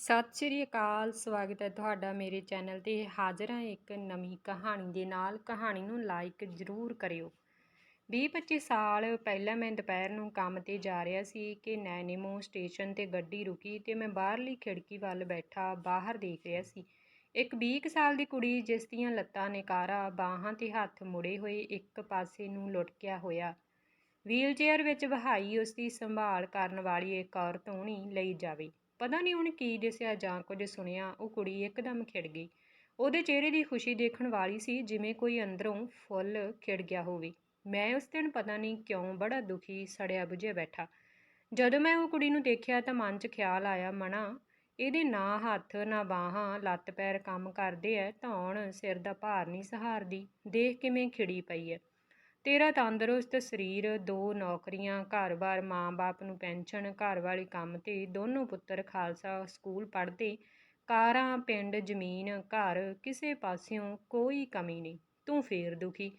ਸਤਿ ਸ਼੍ਰੀ ਅਕਾਲ, ਸਵਾਗਤ ਹੈ ਤੁਹਾਡਾ ਮੇਰੇ ਚੈਨਲ ਤੇ। ਹਾਜ਼ਰ ਹਾਂ ਇੱਕ ਨਵੀਂ ਕਹਾਣੀ ਦੇ ਨਾਲ। ਕਹਾਣੀ ਨੂੰ ਲਾਈਕ ਜ਼ਰੂਰ ਕਰਿਓ। 20-25 ਸਾਲ ਪਹਿਲਾਂ ਮੈਂ ਦੁਪਹਿਰ ਨੂੰ ਕੰਮ ਤੇ ਜਾ ਰਿਹਾ ਸੀ ਕਿ ਨੈਣੇਮੋ ਸਟੇਸ਼ਨ ਤੇ ਗੱਡੀ ਰੁਕੀ ਤੇ ਮੈਂ ਬਾਹਰਲੀ ਖਿੜਕੀ ਵੱਲ ਬੈਠਾ, ਬਾਹਰ ਦੇਖ ਰਿਹਾ ਸੀ। ਇੱਕ 20 ਕੁ ਸਾਲ ਦੀ ਕੁੜੀ ਜਿਸ ਦੀਆਂ ਲੱਤਾਂ ਨਿਕਾਰਾ ਬਾਹਾਂ ਤੇ ਹੱਥ ਮੁੜੇ ਹੋਏ ਇੱਕ ਪਾਸੇ ਨੂੰ ਲੁਟਕਿਆ ਹੋਇਆ। ਵੀਲਚੇਅਰ ਵਿੱਚ ਵਹਾਈ ਉਸ ਦੀ ਸੰਭਾਲ ਕਰਨ ਵਾਲੀ ਇੱਕ ਔਰਤ ਹੋਣੀ ਲਈ ਜਾਵੇ। ਪਤਾ ਨਹੀਂ ਉਹਨੇ ਕੀ ਦਿਸਿਆ ਜਾਂ ਕੁਝ ਸੁਣਿਆ, ਉਹ ਕੁੜੀ ਇੱਕਦਮ ਖਿੜ ਗਈ। ਉਹਦੇ ਚਿਹਰੇ ਦੀ ਖੁਸ਼ੀ ਦੇਖਣ ਵਾਲੀ ਸੀ ਜਿਵੇਂ ਕੋਈ ਅੰਦਰੋਂ ਫੁੱਲ ਖਿੜ ਗਿਆ ਹੋਵੇ। ਮੈਂ ਉਸ ਦਿਨ ਪਤਾ ਨਹੀਂ ਕਿਉਂ ਬੜਾ ਦੁਖੀ ਸੜਿਆ ਬੁਝਿਆ ਬੈਠਾ। ਜਦੋਂ ਮੈਂ ਉਹ ਕੁੜੀ ਨੂੰ ਦੇਖਿਆ ਤਾਂ ਮਨ 'ਚ ਖਿਆਲ ਆਇਆ ਮਣਾ ਇਹਦੇ ਨਾ ਹੱਥ ਨਾ ਬਾਹਾਂ, ਲੱਤ ਪੈਰ ਕੰਮ ਕਰਦੇ ਐ, ਧੌਣ, ਸਿਰ ਦਾ ਭਾਰ ਨਹੀਂ ਸਹਾਰਦੀ, ਦੇਖ ਕਿਵੇਂ ਖਿੜੀ ਪਈ ਐ। ਤੇਰਾ ਤੰਦਰੁਸਤ ਸਰੀਰ, ਦੋ ਨੌਕਰੀਆਂ, ਘਰ-ਬਾਰ, ਮਾਂ-ਬਾਪ ਨੂੰ ਪੈਨਸ਼ਨ ਘਰ ਵਾਲੀ ਕੰਮ ਤੇ ਦੋਨੋਂ ਪੁੱਤਰ ਖਾਲਸਾ ਸਕੂਲ ਪੜ੍ਹਦੇ, ਕਾਰਾਂ, ਪਿੰਡ, ਜ਼ਮੀਨ, ਘਰ, ਕਿਸੇ ਪਾਸਿਓਂ ਕੋਈ ਕਮੀ ਨਹੀਂ। ਤੂੰ ਫੇਰ ਦੁਖੀ।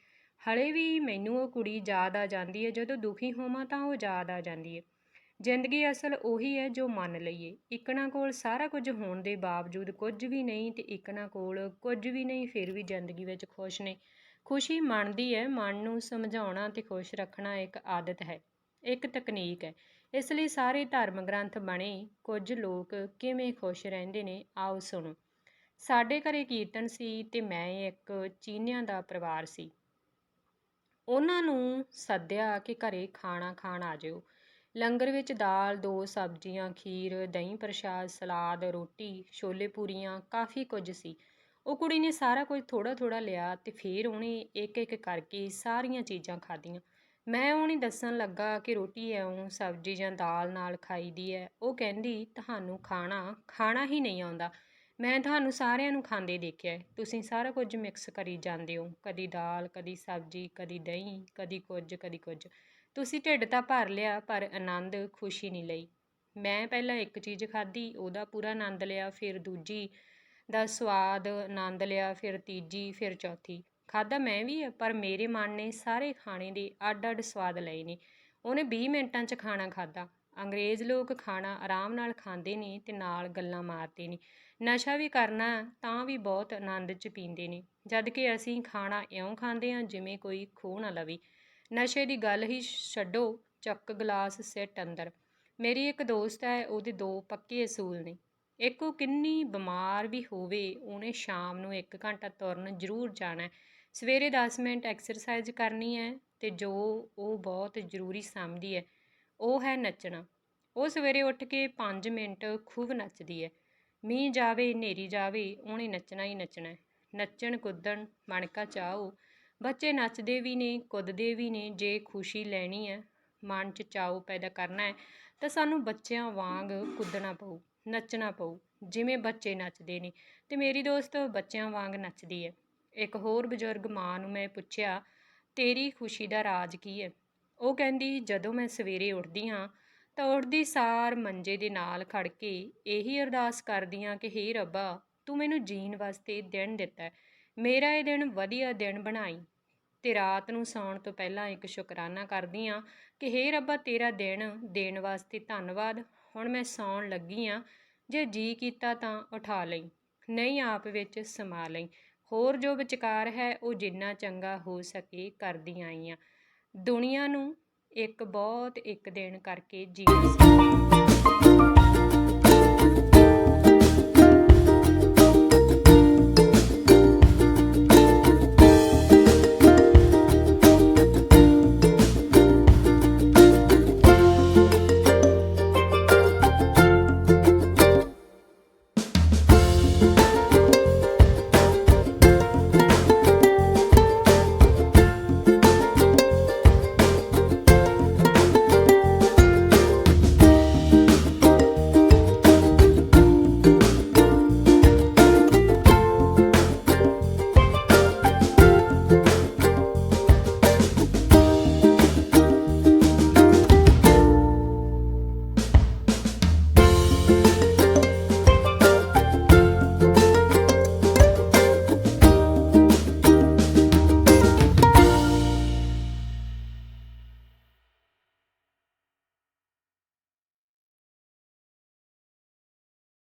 ਹਲੇ ਵੀ ਮੈਨੂੰ ਉਹ ਕੁੜੀ ਯਾਦ ਆ ਜਾਂਦੀ ਹੈ ਜਦੋਂ ਦੁਖੀ ਹੋਵਾਂ ਤਾਂ ਉਹ ਯਾਦ ਆ ਜਾਂਦੀ ਹੈ ਜ਼ਿੰਦਗੀ ਅਸਲ ਉਹੀ ਹੈ ਜੋ ਮੰਨ ਲਈਏ। ਇਕਣਾ ਕੋਲ ਸਾਰਾ ਕੁਝ ਹੋਣ ਦੇ ਬਾਵਜੂਦ ਕੁਝ ਵੀ ਨਹੀਂ ਤੇ ਇਕਣਾ ਕੋਲ ਕੁਝ ਵੀ ਨਹੀਂ, ਫਿਰ ਵੀ ਜ਼ਿੰਦਗੀ ਵਿੱਚ ਖੁਸ਼ ਨੇ। ਖੁਸ਼ੀ ਮਨ ਦੀ ਹੈ, ਮਨ ਨੂੰ ਸਮਝਾਉਣਾ ਤੇ ਖੁਸ਼ ਰੱਖਣਾ ਇੱਕ ਆਦਤ ਹੈ, ਇੱਕ ਤਕਨੀਕ ਹੈ। ਇਸ ਲਈ ਸਾਰੇ ਧਰਮ ਗ੍ਰੰਥ ਬਣੇ, ਕੁਝ ਲੋਕ ਕਿਵੇਂ ਖੁਸ਼ ਰਹਿੰਦੇ ਨੇ, ਆਓ ਸੁਣੋ। ਸਾਡੇ ਘਰੇ ਕੀਰਤਨ ਸੀ ਤੇ ਮੈਂ ਇੱਕ ਚੀਨਿਆਂ ਦਾ ਪਰਿਵਾਰ ਸੀ। ਉਹਨਾਂ ਨੂੰ ਸੱਦਿਆ ਕਿ ਘਰੇ ਖਾਣਾ ਖਾਣ ਆ ਜਿਓ ਲੰਗਰ ਵਿੱਚ ਦਾਲ, ਦੋ ਸਬਜ਼ੀਆਂ, ਖੀਰ, ਦਹੀਂ ਪ੍ਰਸ਼ਾਦ, ਸਲਾਦ, ਰੋਟੀ, ਛੋਲੇ ਪੂਰੀਆਂ, ਕਾਫੀ ਕੁਝ ਸੀ। ਉਹ ਕੁੜੀ ਨੇ ਸਾਰਾ ਕੁਝ ਥੋੜਾ ਥੋੜਾ ਲਿਆ ਤੇ ਫਿਰ ਉਹਨੇ ਇੱਕ ਇੱਕ ਕਰਕੇ ਸਾਰੀਆਂ ਚੀਜ਼ਾਂ ਖਾਧੀਆਂ। ਮੈਂ ਉਹਨੇ ਦੱਸਣ ਲੱਗਾ ਕਿ ਰੋਟੀ ਐਉਂ ਸਬਜ਼ੀ ਜਾਂ ਦਾਲ ਨਾਲ ਖਾਈਦੀ ਹੈ ਉਹ ਕਹਿੰਦੀ, ਤੁਹਾਨੂੰ ਖਾਣਾ ਖਾਣਾ ਹੀ ਨਹੀਂ ਆਉਂਦਾ। ਮੈਂ ਤੁਹਾਨੂੰ ਸਾਰਿਆਂ ਨੂੰ ਖਾਂਦੇ ਦੇਖਿਆ ਤੁਸੀਂ ਸਾਰਾ ਕੁਝ ਮਿਕਸ ਕਰੀ ਜਾਂਦੇ ਹੋ। ਕਦੀ ਦਾਲ, ਕਦੀ ਸਬਜ਼ੀ, ਕਦੀ ਦਹੀਂ, ਕਦੀ ਕੁਝ ਕਦੀ ਕੁਝ। ਤੁਸੀਂ ਢਿੱਡ ਤਾਂ ਭਰ ਲਿਆ, ਪਰ ਆਨੰਦ ਖੁਸ਼ੀ ਨਹੀਂ ਲਈ। ਮੈਂ ਪਹਿਲਾਂ ਇੱਕ ਚੀਜ਼ ਖਾਧੀ, ਉਹਦਾ ਪੂਰਾ ਆਨੰਦ ਲਿਆ, ਫਿਰ ਦੂਜੀ ਦਾ ਸਵਾਦ ਆਨੰਦ ਲਿਆ, ਫਿਰ ਤੀਜੀ, ਫਿਰ ਚੌਥੀ। ਖਾਧਾ ਮੈਂ ਵੀ ਹੈ ਪਰ ਮੇਰੇ ਮਨ ਨੇ ਸਾਰੇ ਖਾਣੇ ਦੇ ਅੱਡ-ਅੱਡ ਸਵਾਦ ਲਏ ਨੇ। ਉਹਨੇ 20 ਮਿੰਟਾਂ 'ਚ ਖਾਣਾ ਖਾਧਾ। ਅੰਗਰੇਜ਼ ਲੋਕ ਖਾਣਾ ਆਰਾਮ ਨਾਲ ਖਾਂਦੇ ਨੇ ਤੇ ਨਾਲ ਗੱਲਾਂ ਮਾਰਦੇ ਨੇ। ਨਸ਼ਾ ਵੀ ਕਰਨਾ ਤਾਂ ਵੀ ਬਹੁਤ ਆਨੰਦ 'ਚ ਪੀਂਦੇ ਨੇ। ਜਦ ਕਿ ਅਸੀਂ ਖਾਣਾ ਇਉਂ ਖਾਂਦੇ ਹਾਂ ਜਿਵੇਂ ਕੋਈ ਖੋਹ ਨਾ ਲਵੇ। ਨਸ਼ੇ ਦੀ ਗੱਲ ਹੀ ਛੱਡੋ, ਚੱਕ ਗਲਾਸ ਸਿੱਟ ਅੰਦਰ। ਮੇਰੀ ਇੱਕ ਦੋਸਤ ਹੈ, ਉਹਦੇ ਦੋ ਪੱਕੇ ਅਸੂਲ ਨੇ। ਇੱਕ ਉਹ ਕਿੰਨੀ ਬਿਮਾਰ ਵੀ ਹੋਵੇ, ਉਹਨੇ ਸ਼ਾਮ ਨੂੰ 1 ਘੰਟਾ ਤੁਰਨ ਜ਼ਰੂਰ ਜਾਣਾ ਸਵੇਰੇ 10 ਮਿੰਟ ਐਕਸਰਸਾਈਜ਼ ਕਰਨੀ ਹੈ ਤੇ ਜੋ ਉਹ ਬਹੁਤ ਜ਼ਰੂਰੀ ਸਮਝਦੀ ਹੈ, ਉਹ ਹੈ ਨੱਚਣਾ। ਉਹ ਸਵੇਰੇ ਉੱਠ ਕੇ 5 ਮਿੰਟ ਖੂਬ ਨੱਚਦੀ ਹੈ। ਮੀਂਹ ਜਾਵੇ, ਹਨੇਰੀ ਜਾਵੇ, ਉਹਨੇ ਨੱਚਣਾ ਹੀ ਨੱਚਣਾ ਨੱਚਣ, ਕੁੱਦਣ, ਮਣਕਾ ਚਾਓ। ਬੱਚੇ ਨੱਚਦੇ ਵੀ ਨੇ, ਕੁੱਦਦੇ ਵੀ ਨੇ, ਜੇ ਖੁਸ਼ੀ ਲੈਣੀ ਹੈ, ਮਨ 'ਚ ਚਾਓ ਪੈਦਾ ਕਰਨਾ ਹੈ, ਤਾਂ ਸਾਨੂੰ ਬੱਚਿਆਂ ਵਾਂਗ ਕੁੱਦਣਾ ਪਊ। ਨੱਚਣਾ ਪਊ, ਜਿਵੇਂ ਬੱਚੇ ਨੱਚਦੇ ਨੇ। ਤੇ ਮੇਰੀ ਦੋਸਤ ਬੱਚਿਆਂ ਵਾਂਗ ਨੱਚਦੀ ਹੈ ਇੱਕ ਹੋਰ ਬਜ਼ੁਰਗ ਮਾਂ ਨੂੰ ਮੈਂ ਪੁੱਛਿਆ, ਤੇਰੀ ਖੁਸ਼ੀ ਦਾ ਰਾਜ ਕੀ ਹੈ ਉਹ ਕਹਿੰਦੀ, ਜਦੋਂ ਮੈਂ ਸਵੇਰੇ ਉੱਠਦੀ ਹਾਂ, ਤਾਂ ਉੱਠਦੀ ਸਾਰ ਮੰਜੇ ਦੇ ਨਾਲ ਖੜ ਕੇ ਇਹੀ ਅਰਦਾਸ ਕਰਦੀ ਹਾਂ ਕਿ, ਹੇ ਰੱਬਾ, ਤੂੰ ਮੈਨੂੰ ਜੀਣ ਵਾਸਤੇ ਦਿਨ ਦਿੱਤਾ ਮੇਰਾ ਇਹ ਦਿਨ ਵਧੀਆ ਦਿਨ ਬਣਾਈ। ਤੇ ਰਾਤ ਨੂੰ ਸੌਣ ਤੋਂ ਪਹਿਲਾਂ ਇੱਕ ਸ਼ੁਕਰਾਨਾ ਕਰਦੀ ਹਾਂ ਕਿ, ਹੇ ਰੱਬਾ, ਤੇਰਾ ਦਿਨ ਦੇਣ ਵਾਸਤੇ ਧੰਨਵਾਦ। ਹੁਣ ਮੈਂ ਸੌਣ ਲੱਗੀ ਹਾਂ ਜੇ ਜੀ ਕੀਤਾ ਤਾਂ ਉਠਾ ਲਈ, ਨਹੀਂ ਆਪ ਵਿੱਚ ਸਮਾ ਲਈ। ਹੋਰ ਜੋ ਵਿਚਕਾਰ ਹੈ, ਉਹ ਜਿੰਨਾ ਚੰਗਾ ਹੋ ਸਕੇ ਕਰਦੀ ਆਈ ਹਾਂ ਦੁਨੀਆ ਨੂੰ ਇੱਕ ਬਹੁਤ ਇੱਕ ਦੇਣ ਕਰਕੇ ਜੀਣਾ ਸੀ।